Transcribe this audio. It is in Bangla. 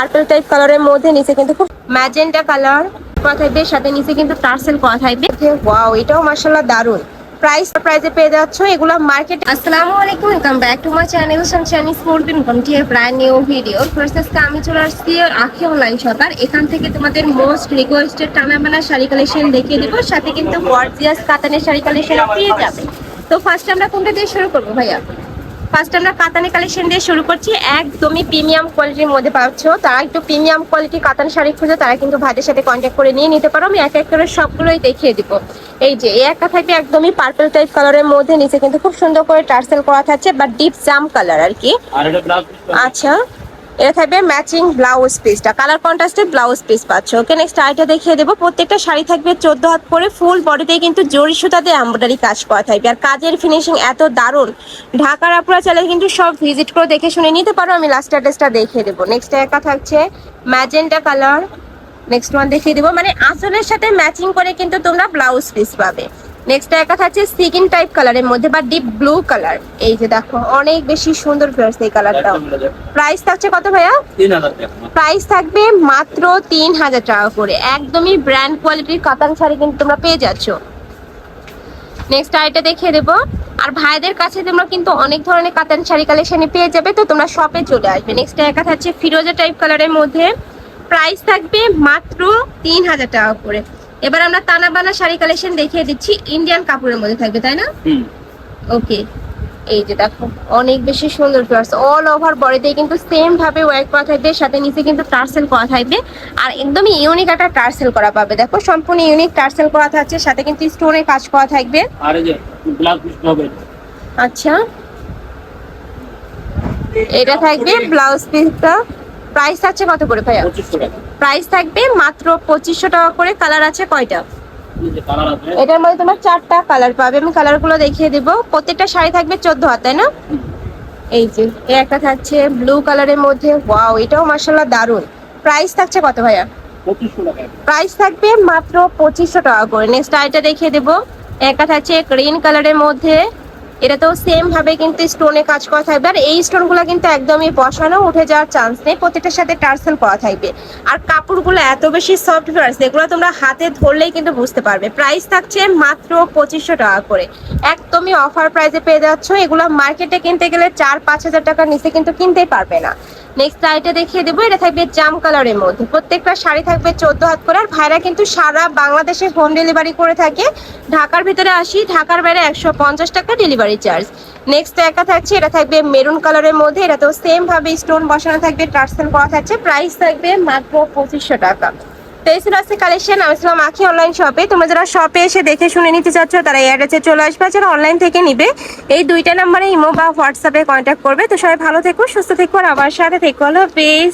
পার্পল টাইপ কালারের মধ্যে নিচে কিন্তু খুব ম্যাজেন্টা কালার করা থাকবে সাথে নিচে কিন্তু টার্সেল করা থাকবে ওয়াও এটাও মার্শাল্লাহ দারুণ প্রাইস প্রাইসে পেয়ে যাচ্ছ, এগুলো মার্কেট আসসালামু আলাইকুম welcome back to my channel sunshiny sport বিন কন্টিয়ার ব্র্যান্ড নিউ ভিডিও ফার্স্ট আজকে আমি চলে আসছি আখি অনলাইন শপার এখান থেকে তোমাদের মোস্ট রিকোয়েস্টেড টানা বানা শাড়ি কালেকশন দেখিয়ে দেবো। সাথে কিন্তু গর্জিয়াস কাতানের শাড়ি কালেকশন পেয়ে যাবে। তো ফার্স্ট আমরা কোনটা দিয়ে শুরু করব ভাইয়া? ফার্স্ট আমরা কাতানি কালেকশন দিয়ে শুরু করছি। একদমই প্রিমিয়াম কোয়ালিটির মধ্যে পাচ্ছ। তারা একটু প্রিমিয়াম কোয়ালিটি কাতান শাড়ি খুঁজে তারা কিন্তু ভাইদের সাথে কন্ট্যাক্ট করে নিয়ে নিতে পারো। আমি এক এক করে সবগুলোই দেখিয়ে দিব। এই যে এই একটা থাকবে একদমই পার্পল টাইপ কালারের মধ্যে নিচে কিন্তু খুব সুন্দর করে টার্সেল করা থাকছে বা ডিপ জাম কালার আর কি। আচ্ছা। এটা থাকবে ম্যাচিং ব্লাউজ পিসটা কালার কন্ট্রাস্টে ব্লাউজ পিস পাচ্ছ। ওকে নেক্সট আইটা দেখিয়ে দেবো। প্রত্যেকটা শাড়ি থাকবে চোদ্দ হাত করে। ফুল বডিতে কিন্তু জরি সুতাতে এমব্রয়ডারি কাজ করা থাকবে। আর কাজের ফিনিশিং এত দারুণ। ঢাকার আপুরা চাইলে কিন্তু সব ভিজিট করে দেখে শুনে নিতে পারো। আমি লাস্ট অ্যাড্রেসটা দেখিয়ে দেবো। নেক্সট একা থাকছে ম্যাজেন্টা কালার নেক্সট ওয়ান দেখিয়ে দেবো। মানে আঁচলের সাথে ম্যাচিং করে কিন্তু তোমরা ব্লাউজ পিস পাবে। নেক্সট একা থাকছে স্কিন টাইপ কালারের মধ্যে বা ডিপ ব্লু কালার এই যে দেখো, অনেক বেশি সুন্দর ফ্লার্স এই কালারটাও প্রাইস থাকছে কত ভাইয়া? প্রাইস থাকবে মাত্র তিন হাজার টাকা করে। একদমই ব্র্যান্ড কোয়ালিটির কাতান শাড়ি কিন্তু তোমরা পেয়ে যাচ্ছ। নেক্সট আইটা দেখিয়ে দেবো। আর ভাইদের কাছে তোমরা কিন্তু অনেক ধরনের কাতান শাড়ি কালেকশনে পেয়ে যাবে, তো তোমরা শপে চলে আসবে। নেক্সট একা থাকছে ফিরোজা টাইপ কালারের মধ্যে। প্রাইস থাকবে মাত্র তিন হাজার টাকা করে। এবার আমরা তানা বানা শাড়ি কালেকশন দেখিয়ে দিচ্ছি। ইন্ডিয়ান কাপড়ের মধ্যে থাকবে তাই না? ওকে এই যে দেখো অনেক বেশি সুন্দর ফ্লাওয়ার্স অল ওভার বডিতে কিন্তু সেম ভাবে ওয়ার্ক করা থাকবে সাথে নিচে কিন্তু টার্সেল করা থাকবে। আর একদমই ইউনিক একটা টার্সেল করা পাবে। দেখো সম্পূর্ণ ইউনিক টার্সেল করা থাকছে সাথে কিন্তু স্টোনের কাজ করা থাকবে। আর এই যে ব্লাউজ হবে। আচ্ছা। এটা থাকবে ব্লাউজ পিসটা প্রাইস আছে কত করে ভাইয়া? পঁচিশশো টাকা। প্রাইস থাকবে মাত্র পঁচিশশো টাকা করে। কালার আছে কয়টা? এটার মধ্যে তোমার চারটা কালার পাবে। আমি কালারগুলো দেখিয়ে দেবো। প্রত্যেকটা শাড়ি থাকবে চোদ্দ হাত তাই না? এই যে একটা থাকছে ব্লু কালারের মধ্যে। ওয়াও এটাও মার্শাল্লাহ দারুণ প্রাইস থাকছে কত ভাইয়া? প্রাইস থাকবে মাত্র পঁচিশশো টাকা করে। নেক্সট আইটা দেখিয়ে দেবো। একটা থাকছে গ্রিন কালারের মধ্যে। এটা তো সেম ভাবে কিন্তু স্টোনে কাজ করা থাকবে। আর এই স্টোনগুলো কিন্তু একদমই বসানো, উঠে যাওয়ার চান্স নেই। প্রত্যেকটার সাথে টার্সেল করা থাকবে। আর কাপড়গুলো এত বেশি সফট ফ্রান্স এগুলো তোমরা হাতে ধরলেই কিন্তু বুঝতে পারবে। প্রাইস থাকছে মাত্র পঁচিশশো টাকা করে। একদমই অফার প্রাইসে পেয়ে যাচ্ছ। এগুলো মার্কেটে কিনতে গেলে চার পাঁচ হাজার টাকার নিচে কিন্তু কিনতেই পারবে না। নেক্সট শাড়িটা দেখিয়ে দেবো, এটা থাকবে জাম কালারের মধ্যে। প্রত্যেকটা শাড়ি থাকবে চোদ্দ হাত করে, আর ভাইরা কিন্তু সারা বাংলাদেশে হোম ডেলিভারি করে থাকে। ঢাকার ভিতরে আসি, ঢাকার বাইরে একশো পঞ্চাশ টাকা ডেলিভারি চার্জ নেক্সট একা থাকছে, এটা থাকবে মেরুন কালারের মধ্যে এটা তো সেম ভাবে স্টোন বসানো থাকবে, টার্সেল করা থাকছে প্রাইস থাকবে মাত্র পঁচিশশো টাকা। তো এই ছিল আজকে কালেকশন আমি ছিলাম আখি অনলাইন শপে তোমরা যারা শপে এসে দেখে শুনে নিতে চাচ্ছ, তারা এই অ্যাড্রেসে চলে আসবে। যারা অনলাইন থেকে নিবে, এই দুইটা নাম্বারে ইমো বা হোয়াটসঅ্যাপে কন্ট্যাক্ট করবে। তো সবাই ভালো থেকো, সুস্থ থেকো, আর আমার সাথে থেকো। হলো বেশ